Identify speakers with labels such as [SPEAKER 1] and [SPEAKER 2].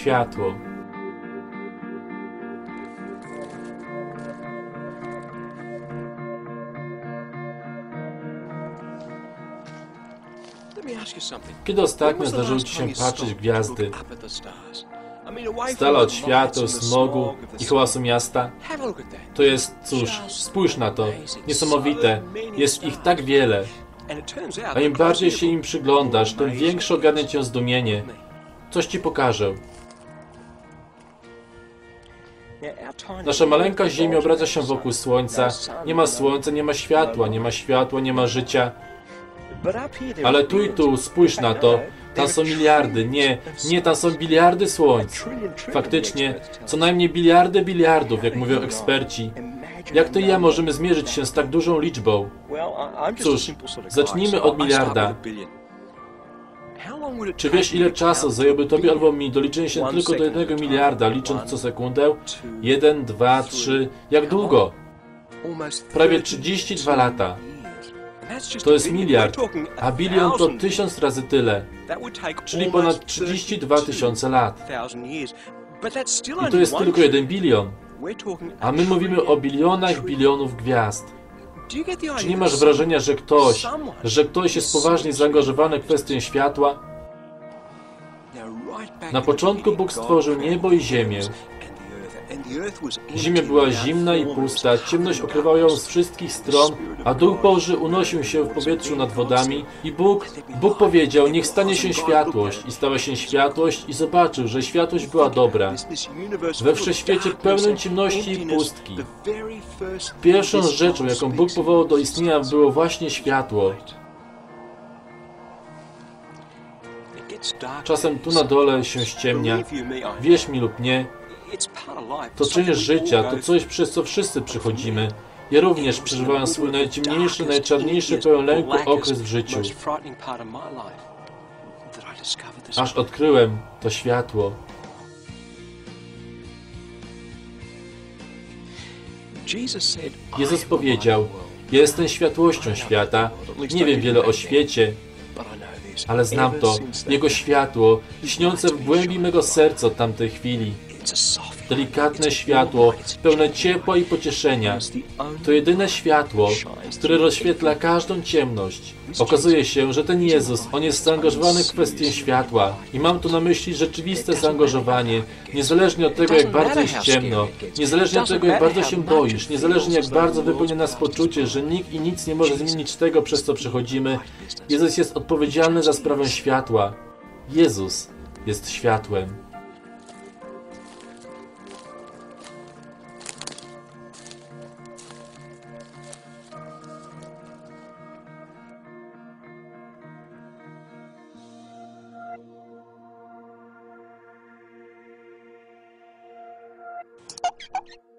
[SPEAKER 1] światło. Kiedy ostatnio zdarzyło Ci się patrzeć gwiazdy, z dala od świateł, smogu i hałasu miasta? To jest, cóż, spójrz na to, niesamowite, jest ich tak wiele. A im bardziej się im przyglądasz, tym większe ogarnia Cię zdumienie. Coś Ci pokażę. Nasza maleńka Ziemia obraca się wokół Słońca. Nie ma Słońca, nie ma światła, nie ma światła, nie ma życia. Ale tu i tu, spójrz na to. Tam są miliardy, nie, nie, tam są biliardy słońc. Faktycznie, co najmniej biliardy biliardów, jak mówią eksperci. Jak ty i ja możemy zmierzyć się z tak dużą liczbą? Cóż, zacznijmy od miliarda. Czy wiesz, ile czasu zajęłoby tobie albo mi doliczenie się tylko do jednego miliarda, licząc co sekundę? Jeden, dwa, trzy. Jak długo? Prawie 32 lata. To jest miliard, a bilion to tysiąc razy tyle, czyli ponad 32 tysiące lat. I to jest tylko jeden bilion. A my mówimy o bilionach bilionów gwiazd. Czy nie masz wrażenia, że ktoś, że ktoś jest poważnie zaangażowany w kwestię światła? Na początku Bóg stworzył niebo i ziemię. Ziemia była zimna i pusta, ciemność okrywała ją z wszystkich stron, a Duch Boży unosił się w powietrzu nad wodami i Bóg, Bóg powiedział, niech stanie się światłość i stała się światłość i zobaczył, że światłość była dobra. We wszechświecie pełnym ciemności i pustki. Pierwszą rzeczą, jaką Bóg powołał do istnienia było właśnie światło. Czasem tu na dole się ściemnia. Wierz mi lub nie, to część życia, to coś, przez co wszyscy przychodzimy. Ja również przeżywałem swój najciemniejszy, najczarniejszy, pełen lęku okres w życiu. Aż odkryłem to światło. Jezus powiedział, ja jestem światłością świata. Nie wiem wiele o świecie, ale znam to, Jego światło, lśniące w głębi mego serca od tamtej chwili. Delikatne światło, pełne ciepła i pocieszenia. To jedyne światło, które rozświetla każdą ciemność. Okazuje się, że ten Jezus, On jest zaangażowany w kwestię światła. I mam tu na myśli rzeczywiste zaangażowanie, niezależnie od tego, jak bardzo jest ciemno, niezależnie od tego, jak bardzo się boisz, niezależnie jak bardzo wypełnia nas poczucie, że nikt i nic nie może zmienić tego, przez co przechodzimy. Jezus jest odpowiedzialny za sprawę światła. Jezus jest światłem. you